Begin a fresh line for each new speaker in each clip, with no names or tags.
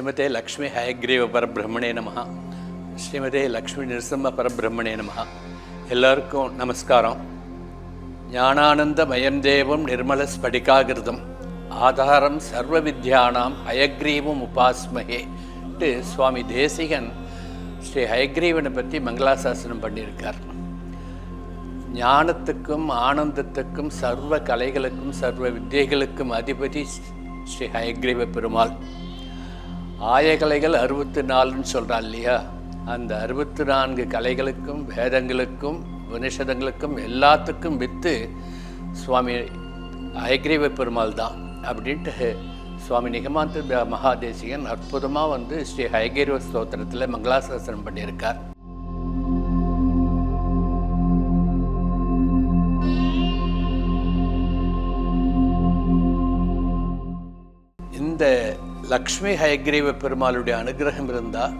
ஸ்ரீமதே லக்ஷ்மி ஹயக்ரீவ பரபிரம்மணே நம ஸ்ரீமதே லக்ஷ்மி நிருசிம்ம பரபிரம்மணே நம எல்லாருக்கும் நமஸ்காரம். ஞானானந்த மயம் தேவம் நிர்மல ஸ்படிகாகிருதம். ஆதாரம் சர்வ வித்யானாம் ஹயக்ரீவம் உபாஸ்மகே சுவாமி தேசிகன் ஸ்ரீ ஹயக்ரீவனை பற்றி மங்களாசாசனம் பண்ணியிருக்கார். ஞானத்துக்கும் ஆனந்தத்துக்கும் சர்வ கலைகளுக்கும் சர்வ வித்தியைகளுக்கும் அதிபதி ஸ்ரீ ஹயக்ரீவ பெருமாள். ஆயகலைகள் அறுபத்தி நாலுன்னு சொல்கிறான் இல்லையா? அந்த அறுபத்தி நான்கு கலைகளுக்கும் வேதங்களுக்கும் உபனிஷதங்களுக்கும் எல்லாத்துக்கும் வித்து சுவாமி அயக்ரீவ பெருமாள் தான் அப்படின்ட்டு சுவாமி நிகமாந்த மகாதேசிகன் அற்புதமாக வந்து ஸ்ரீ ஹயகிரீவ ஸ்தோத்திரத்தில் மங்களாசாசனம் பண்ணியிருக்கார். இந்த லக்ஷ்மி ஹயக்ரீவ பெருமாளுடைய அனுகிரகம் இருந்தால்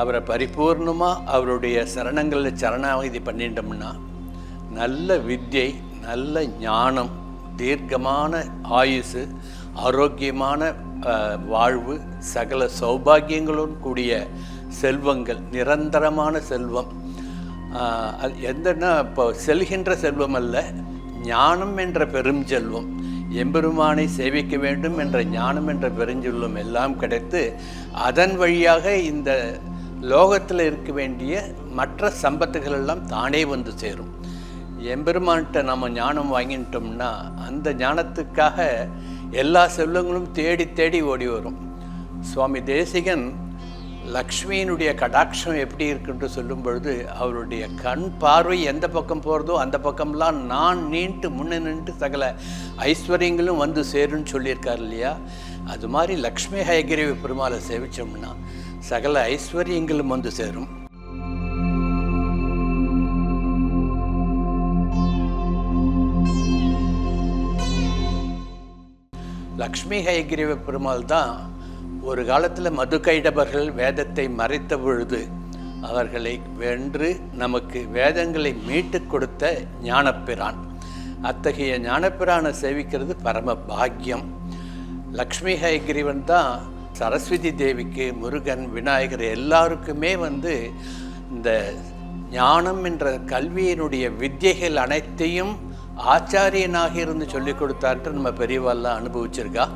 அவரை பரிபூர்ணமாக அவருடைய சரணங்களில் சரணாகதி பண்ணிட்டோம்னா நல்ல வித்யை நல்ல ஞானம் தீர்க்கமான ஆயுசு ஆரோக்கியமான வாழ்வு சகல சௌபாகியங்களுடன் கூடிய செல்வங்கள் நிரந்தரமான செல்வம். அது எந்தன்னா இப்போ செல்கின்ற செல்வம் அல்ல ஞானம் என்ற பெரும் செல்வம். எம்பெருமானை சேவிக்க வேண்டும் என்ற ஞானம் என்ற பெருஞ்சொல்லும் எல்லாம் கிடைத்து அதன் வழியாக இந்த லோகத்தில் இருக்க வேண்டிய மற்ற சம்பத்துகள் எல்லாம் தானே வந்து சேரும். எம்பெருமான்கிட்ட நம்ம ஞானம் வாங்கிட்டோம்னா அந்த ஞானத்துக்காக எல்லா செல்வங்களும் தேடி தேடி ஓடி வரும். சுவாமி தேசிகன் லக்ஷ்மியினுடைய கடாட்சம் எப்படி இருக்குன்னு சொல்லும் பொழுது அவருடைய கண் பார்வை எந்த பக்கம் போகிறதோ அந்த பக்கம்லாம் நான் நீண்டு முன்ன நின்று சகல ஐஸ்வர்யங்களும் வந்து சேரும்னு சொல்லியிருக்கார் இல்லையா? அது மாதிரி லக்ஷ்மி ஹயகிரிவி பெருமாளை சேவிச்சோம்னா சகல ஐஸ்வர்யங்களும் வந்து சேரும். லக்ஷ்மி ஹயகிரிவ பெருமாள் தான் ஒரு காலத்தில் மதுகைடபர்கள் வேதத்தை மறைத்த பொழுது அவர்களை வென்று நமக்கு வேதங்களை மீட்டு கொடுத்த ஞானப்பிரான். அத்தகைய ஞானப்பிரானை சேவிக்கிறது பரம பாக்கியம். லக்ஷ்மி ஹயகிரிவன் தான் சரஸ்வதி தேவிக்கு முருகன் விநாயகர் எல்லாருக்குமே வந்து இந்த ஞானம் என்ற கல்வியினுடைய வித்தியைகள் அனைத்தையும் ஆச்சாரியனாக இருந்து சொல்லிக் கொடுத்தார்ட்டு நம்ம பெரியவாள்லாம் அனுபவிச்சிருக்கா?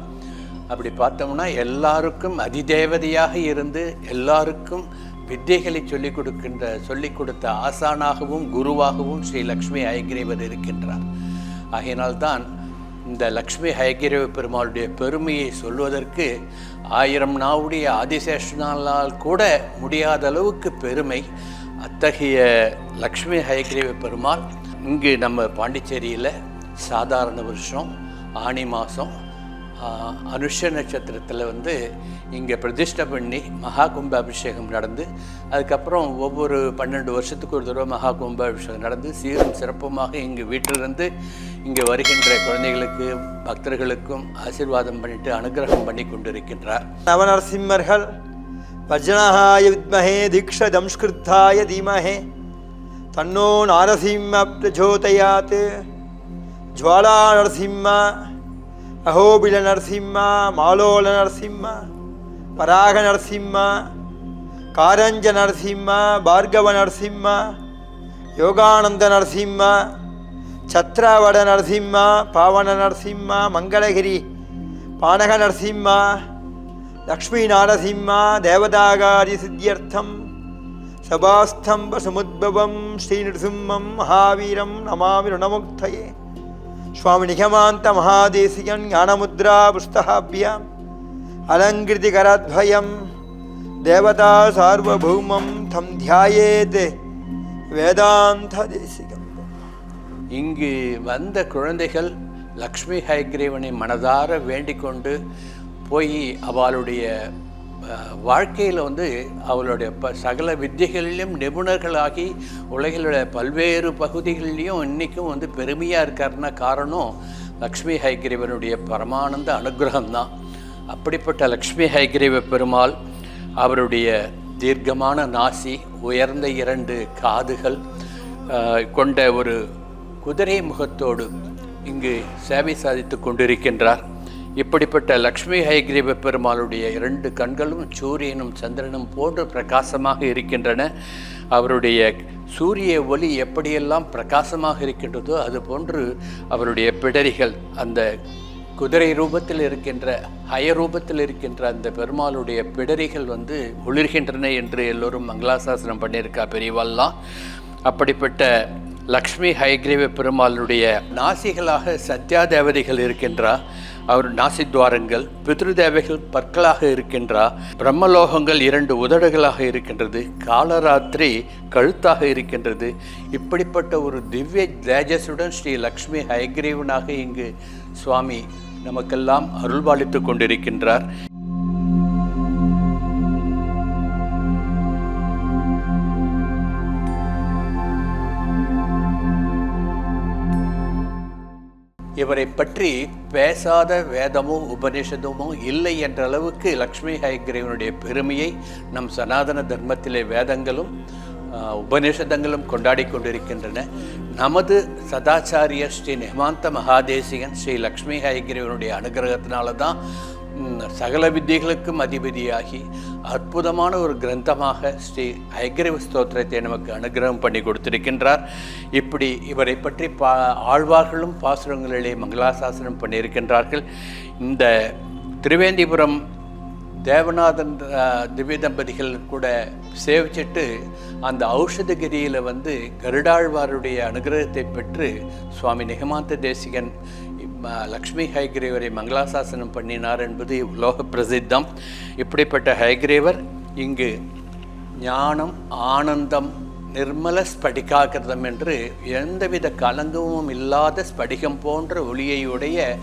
அப்படி பார்த்தோம்னா எல்லாருக்கும் அதிதேவதையாக இருந்து எல்லாருக்கும் வித்தைகளை சொல்லிக் கொடுக்கின்ற சொல்லிக் கொடுத்த ஆசானாகவும் குருவாகவும் ஸ்ரீ லக்ஷ்மி ஐகிரேவர் இருக்கின்றார். ஆகையினால்தான் இந்த லக்ஷ்மி ஹயகிரவ பெருமாளுடைய பெருமையை சொல்வதற்கு ஆயிரம் நாவுடைய ஆதிசேஷனால் கூட முடியாத அளவுக்கு பெருமை. அத்தகைய லக்ஷ்மி ஹயகிரவ பெருமாள் இங்கு நம்ம பாண்டிச்சேரியில் சாதாரண வருஷம் ஆனி மாதம் அனுஷ நட்சத்திரத்தில் வந்து இங்கே பிரதிஷ்டை பண்ணி மகா கும்பாபிஷேகம் நடந்து அதுக்கப்புறம் ஒவ்வொரு பன்னெண்டு வருஷத்துக்கு ஒரு தடவை மகா கும்பாபிஷேகம் நடந்து சீரும் சிறப்புமாக எங்கள் வீட்டிலிருந்து இங்கே வருகின்ற குழந்தைகளுக்கு பக்தர்களுக்கும் ஆசீர்வாதம் பண்ணிட்டு அனுகிரகம் பண்ணி கொண்டிருக்கின்றார்.
நவநரசிம்மர்கள் வஜ்ரஹாய வித்மஹே தீக்ஷதம்ஸ்கிருத்தாய தீமஹே தன்னோ நாரசிம்ம பிரச்சோதயாத் ஜுவாலா நரசிம்மா அகோபில நரசிம்மா மாலோல நரசிம்மா பராக நரசிம்மா காரஞ்ச நரசிம்மா பார்கவ நரசிம்மா யோகானந்த நரசிம்மா சத்ராவட நரசிம்மா பாவன நரசிம்மா மங்களகிரி பானக நரசிம்மா லக்ஷ்மி நாரசிம்மா தேவதாகாரி சித்தியர்த்தம் சபாஸ்தம்ப சமுத்பவம் ஸ்ரீ நிருசிம்மம் மகாவீரம் நமாமி ருணமுக்தயே. சுவாமி நிகமாந்த மகாதேசிகன் ஞானமுத்ரா புஸ்தகாபியாம் அலங்கிருதி கரத்வயம் தேவதா சார்வபௌமம் தம் தியாயேத். வேதாந்த தேசிகம்
இங்கு வந்த குழந்தைகள் லக்ஷ்மி ஹயக்ரீவனை மனதார வேண்டிக் கொண்டு போய் அவளுடைய வாழ்க்கையில் வந்து அவளுடைய ப சகல வித்தியைகளிலும் நிபுணர்களாகி உலகிலுடைய பல்வேறு பகுதிகளிலையும் இன்றைக்கும் வந்து பெருமையாக இருக்காருன்னா காரணம் லக்ஷ்மி ஹைகிரீவனுடைய பரமானந்த அனுகிரகம்தான். அப்படிப்பட்ட லக்ஷ்மி ஹைகிரீவ பெருமாள் அவருடைய தீர்க்கமான நாசி உயர்ந்த இரண்டு காதுகள் கொண்ட ஒரு குதிரை முகத்தோடு இங்கு சேவை சாதித்து கொண்டிருக்கின்றார். இப்படிப்பட்ட லக்ஷ்மி ஹைகிரீவ பெருமாளுடைய இரண்டு கண்களும் சூரியனும் சந்திரனும் போன்று பிரகாசமாக இருக்கின்றன. அவருடைய சூரிய ஒளி எப்படியெல்லாம் பிரகாசமாக இருக்கின்றதோ அதுபோன்று அவருடைய பிடரிகள் அந்த குதிரை ரூபத்தில் இருக்கின்ற ஹய ரூபத்தில் இருக்கின்ற அந்த பெருமாளுடைய பிடரிகள் வந்து ஒளிர்கின்றன என்று எல்லோரும் மங்களாசாசனம் பண்ணியிருக்கா பெரியவாள்லாம் அப்படிப்பட்ட லக்ஷ்மி ஹைகிரீவ பெருமாளுடைய நாசிகளாக சத்யா தேவதைகள் இருக்கின்றா. அவர் நாசித்வாரங்கள் பித்ருதேவைகள் பற்களாக இருக்கின்றா பிரம்மலோகங்கள் இரண்டு உதடுகளாக இருக்கின்றது காலராத்திரி கழுத்தாக இருக்கின்றது. இப்படிப்பட்ட ஒரு திவ்ய தேஜஸுடன் ஸ்ரீ லக்ஷ்மி ஹயக்ரீவனாக இங்கு சுவாமி நமக்கெல்லாம் அருள்பாலித்து கொண்டிருக்கின்றார். இவரை பற்றி பேசாத வேதமோ உபநிஷதமும் இல்லை என்ற அளவுக்கு லக்ஷ்மி ஹயக்ரீவனுடைய பெருமையை நம் சனாதன தர்மத்திலே வேதங்களும் உபநிஷதங்களும் கொண்டாடி கொண்டிருக்கின்றன. நமது சதாச்சாரிய ஸ்ரீ நிகமாந்த மகாதேசிகன் ஸ்ரீ லக்ஷ்மி ஹயக்ரீவனுடைய அனுகிரகத்தினால தான் சகல வித்தியர்களுக்கும் அதிபதியாகி அற்புதமான ஒரு கிரந்தமாக ஸ்ரீ ஐக்கிரவ ஸ்தோத்திரத்தை நமக்கு அனுகிரகம் பண்ணி கொடுத்திருக்கின்றார். இப்படி இவரை பற்றி பா ஆழ்வார்களும் பாசுரங்களிலே மங்களாசாசனம் பண்ணியிருக்கின்றார்கள். இந்த திருவேந்திபுரம் தேவநாதன் திவ்ய தம்பதிகள் கூட சேவிச்சிட்டு அந்த ஔஷதகிரியில் வந்து கருடாழ்வாருடைய அனுகிரகத்தை பெற்று சுவாமி நிகமாந்த தேசிகன் லக்ஷ்மி ஹைகிரேவரை மங்களாசாசனம் பண்ணினார் என்பது உலோக பிரசித்தம். இப்படிப்பட்ட ஹைகிரேவர் இங்கு ஞானம் ஆனந்தம் நிர்மல ஸ்படிகாகிருதம் என்று எந்தவித கலங்கமும் இல்லாத ஸ்படிகம் போன்ற ஒளியையுடைய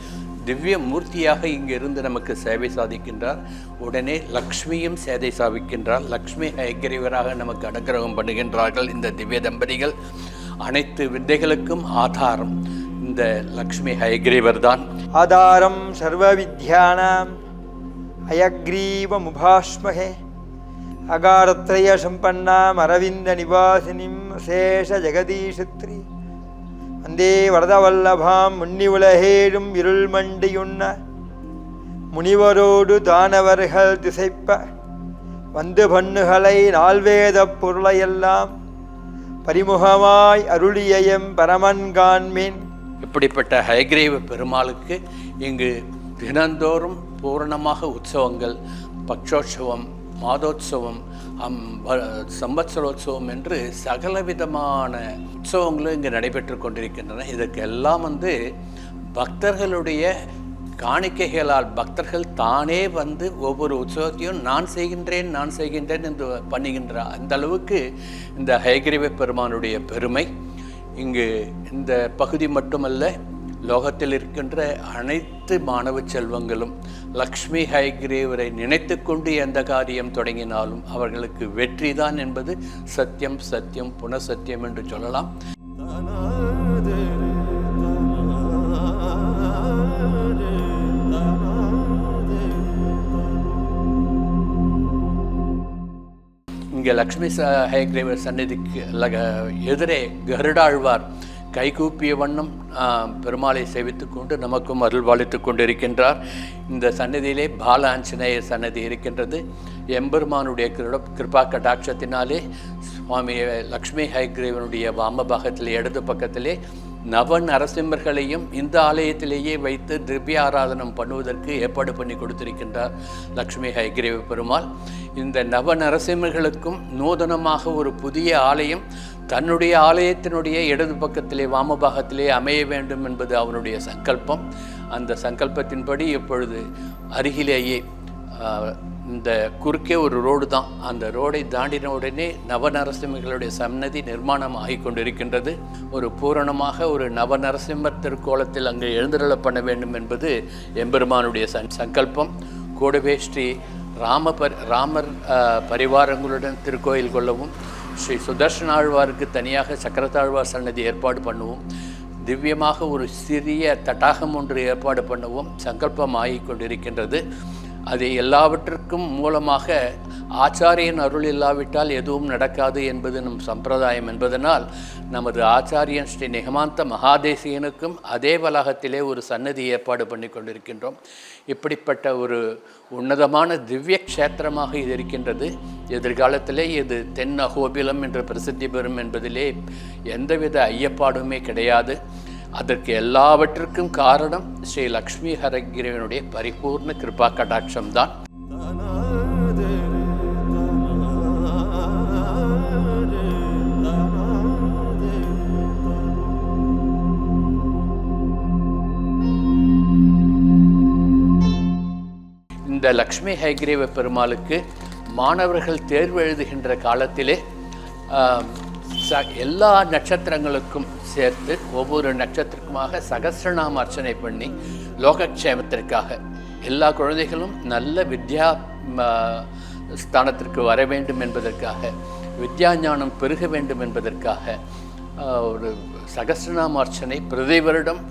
திவ்ய மூர்த்தியாக இங்கிருந்து நமக்கு சேவை சாதிக்கின்றார். உடனே லக்ஷ்மியும் சேவை சாதிக்கின்றார். லக்ஷ்மி ஹயக்கிரிவராக நமக்கு அனுகிரகம் பண்ணுகின்றார்கள் இந்த திவ்ய தம்பதிகள். அனைத்து வித்தைகளுக்கும் ஆதாரம். இந்த லக்ஷ்மி ஹயக்ரீவர் தான்.
ஆதாரம் சர்வ வித்யானாம் அயக்ரீவமுபாஸ்மகே அகாரத்ரய சம்பன்னாம் அரவிந்த நிவாசினிம் சேஷ ஜெகதீஷத்ரி. வந்தே வரதவல்லபாம் முன்னி உலகேழும் இருள் மண்டியுண்ண முனிவரோடு தானவர்கள் திசைப்ப. வந்து பண்ணுகளை நால்வேத பொருளையெல்லாம். பரிமுகமாய் அருளியயம் பரமன்கான்மேன்
இப்படிப்பட்ட ஹயக்ரீவ பெருமாளுக்கு இங்கு தினந்தோறும் பூரணமாக உற்சவங்கள் பக்ஷோற்சவம் மாதோத்சவம் அம் சம்பத்சரோத்சவம் என்று சகலவிதமான உற்சவங்களும் இங்கு நடைபெற்று கொண்டிருக்கின்றன. இதற்கெல்லாம் வந்து பக்தர்களுடைய காணிக்கைகளால் பக்தர்கள் தானே வந்து ஒவ்வொரு உற்சவத்தையும் நான் செய்கின்றேன் நான் செய்கின்றேன் என்று பண்ணுகின்றார் அந்த அளவுக்கு இந்த ஹயகிரிவ பெருமானுடைய பெருமை. இங்கு இந்த பகுதி மட்டுமல்ல லோகத்தில் இருக்கின்ற அனைத்து மாணவ செல்வங்களும் லக்ஷ்மி ஹைகிரேவரை நினைத்து கொண்டு எந்த காரியம் தொடங்கினாலும் அவர்களுக்கு வெற்றிதான் என்பது சத்தியம் சத்தியம் புனசத்தியம் என்று சொல்லலாம். இங்கே லக்ஷ்மி ச சன்னதிக்கு லக எதிரே கருடாழ்வார். கைகூப்பிய வண்ணம் பெருமாளை சேவித்து கொண்டு நமக்கும் அருள்வாளித்துக் கொண்டிருக்கின்றார். இந்த சன்னதியிலே பால ஆஞ்சநேயர் சன்னதி இருக்கின்றது. எம்பெருமானுடைய கிருட கிருபா கடாட்சத்தினாலே சுவாமி லக்ஷ்மி ஹயக்ரீவனுடைய வாம பாகத்திலே இடது பக்கத்திலே நவ நரசிம்மர்களையும் இந்த ஆலயத்திலேயே வைத்து திவ்ய ஆராதனம் பண்ணுவதற்கு ஏற்பாடு பண்ணி கொடுத்திருக்கின்றார் லக்ஷ்மி ஹயக்ரீவ பெருமாள். இந்த நவ நரசிம்மர்களுக்கும் நூதனமாக ஒரு புதிய ஆலயம் தன்னுடைய ஆலயத்தினுடைய இடது பக்கத்திலே வாமபாகத்திலே அமைய வேண்டும் என்பது அவனுடைய சங்கல்பம். அந்த சங்கல்பத்தின்படி இப்பொழுது அருகிலேயே இந்த குறுக்கே ஒரு ரோடு தான். அந்த ரோடை தாண்டின உடனே நவநரசிம்மர்களுடைய சன்னதி நிர்மாணம் ஆகி கொண்டிருக்கின்றது. ஒரு பூரணமாக ஒரு நவநரசிம்மர் திருக்கோலத்தில் அங்கே எழுந்தருள பண்ண வேண்டும் என்பது எம்பெருமானுடைய சன் சங்கல்பம். கூடவே ஸ்ரீ ராமபர் ராமர் பரிவாரங்களுடன் திருக்கோயில் கொள்ளவும் ஸ்ரீ சுதர்ஷனாழ்வாருக்கு தனியாக சக்கரத்தாழ்வார் சன்னதி ஏற்பாடு பண்ணுவோம். திவ்யமாக ஒரு சிறிய தடாகம் ஒன்று ஏற்பாடு பண்ணவும் சங்கல்பம் கொண்டிருக்கின்றது. அது எல்லாவற்றிற்கும் மூலமாக ஆச்சாரியன் அருள் இல்லாவிட்டால் எதுவும் நடக்காது என்பது நம் சம்பிரதாயம் என்பதனால் நமது ஆச்சாரியன் ஸ்ரீ நிகமாந்த மகாதேசியனுக்கும் அதே வளாகத்திலே ஒரு சன்னதி ஏற்பாடு பண்ணி கொண்டிருக்கின்றோம். இப்படிப்பட்ட ஒரு உன்னதமான திவ்ய க்ஷேத்திரமாக இது இருக்கின்றது. எதிர்காலத்திலே இது தென் அகோபிலம் என்ற பிரசித்தி பெறும் என்பதிலே எந்தவித ஐயப்பாடுமே கிடையாது. அதற்கு எல்லாவற்றிற்கும் காரணம் ஸ்ரீ லக்ஷ்மி ஹரகிரியனுடைய பரிபூர்ண கிருபா கடாட்சம் இந்த லக்ஷ்மி ஹைகிரீவ பெருமாளுக்கு மாணவர்கள் தேர்வு எழுதுகின்ற காலத்திலே ச எல்லா நட்சத்திரங்களுக்கும் சேர்த்து ஒவ்வொரு நட்சத்திரக்குமாக சகசிரநாம அர்ச்சனை பண்ணி லோகக்ஷேமத்திற்காக எல்லா குழந்தைகளும் நல்ல வித்யா ஸ்தானத்திற்கு வர வேண்டும் என்பதற்காக வித்யா ஞானம் பெருக வேண்டும் என்பதற்காக ஒரு சகசிரநாம அர்ச்சனை பிரதி வருடம்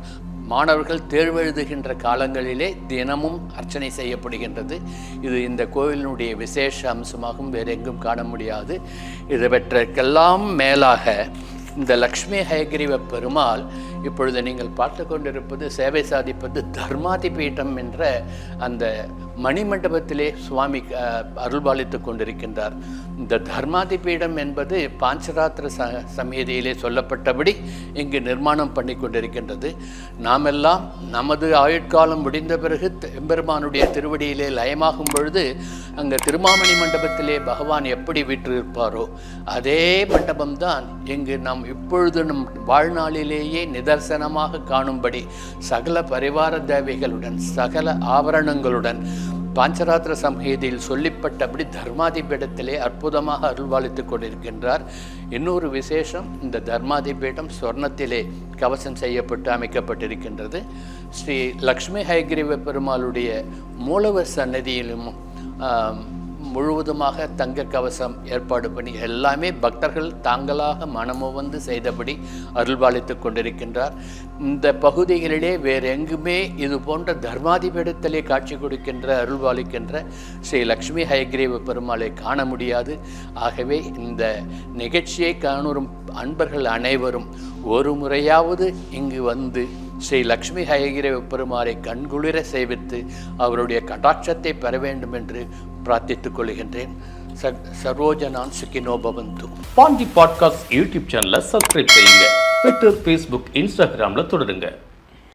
மாணவர்கள் தேர்வு எழுதுகின்ற காலங்களிலே தினமும் அர்ச்சனை செய்யப்படுகின்றது. இது இந்த கோவிலினுடைய விசேஷ அம்சமாகவும் வேறெங்கும் காண முடியாது. இதுவற்றிற்கெல்லாம் மேலாக இந்த லக்ஷ்மி ஹயகிரிவ பெருமாள் இப்பொழுது நீங்கள் பார்த்து கொண்டிருப்பது சேவை சாதிப்பது தர்மாதி பீட்டம் என்ற அந்த மணிமண்டபத்திலே சுவாமி அருள்பாலித்து கொண்டிருக்கின்றார். இந்த தர்மாதி பீடம் என்பது பாஞ்சராத்திர ச சமயதியிலே சொல்லப்பட்டபடி இங்கு நிர்மாணம் பண்ணி கொண்டிருக்கின்றது. நாமெல்லாம் நமது ஆயுட்காலம் முடிந்த பிறகு எம்பெருமானுடைய திருவடியிலே லயமாகும் பொழுது அங்கே திருமாமணி மண்டபத்திலே பகவான் எப்படி வீற்றிருப்பாரோ அதே மண்டபம்தான் இங்கு நாம் இப்பொழுது நம் வாழ்நாளிலேயே நிதர்சனமாக காணும்படி சகல பரிவார தேவைகளுடன் சகல ஆபரணங்களுடன் பாஞ்சராத்திர சம்ஹீதியில் சொல்லிப்பட்டபடி தர்மாதிபீடத்திலே அற்புதமாக அருள்வாளித்துக் கொண்டிருக்கின்றார். இன்னொரு விசேஷம் இந்த தர்மாதிபீடம் சொர்ணத்திலே கவசம் செய்யப்பட்டு அமைக்கப்பட்டிருக்கின்றது. ஸ்ரீ லக்ஷ்மி ஹைகிரிவ பெருமாளுடைய மூலவர் சன்னதியிலும் முழுவதுமாக தங்க கவசம் ஏற்பாடு பண்ணி எல்லாமே பக்தர்கள் தாங்களாக மனமுவந்து செய்தபடி அருள்பாலித்து கொண்டிருக்கின்றார். இந்த பகுதிகளிலே வேறு எங்குமே இது போன்ற தர்மாதிபீடத்திலே காட்சி கொடுக்கின்ற அருள்பாலிக்கின்ற ஸ்ரீ லக்ஷ்மி ஹயக்ரீவ பெருமாளை காண முடியாது. ஆகவே இந்த நிகழ்ச்சியை காணும் அன்பர்கள் அனைவரும் ஒரு முறையாவது இங்கு வந்து ஸ்ரீ லக்ஷ்மி ஹயகிரவ பெருமாளை கண்குளிர சேவித்து அவருடைய கடாட்சத்தை பெற வேண்டும் என்று பிரார்த்தித்துக் கொள்கின்றேன் சரோஜனான் சுகினோ பவந்து
பாண்டி பாட்காஸ்ட் யூடியூப் சேனலை சப்ஸ்கிரைப் செய்யுங்க. ட்விட்டர் ஃபேஸ்புக் இன்ஸ்டாகிராமில் தொடருங்க.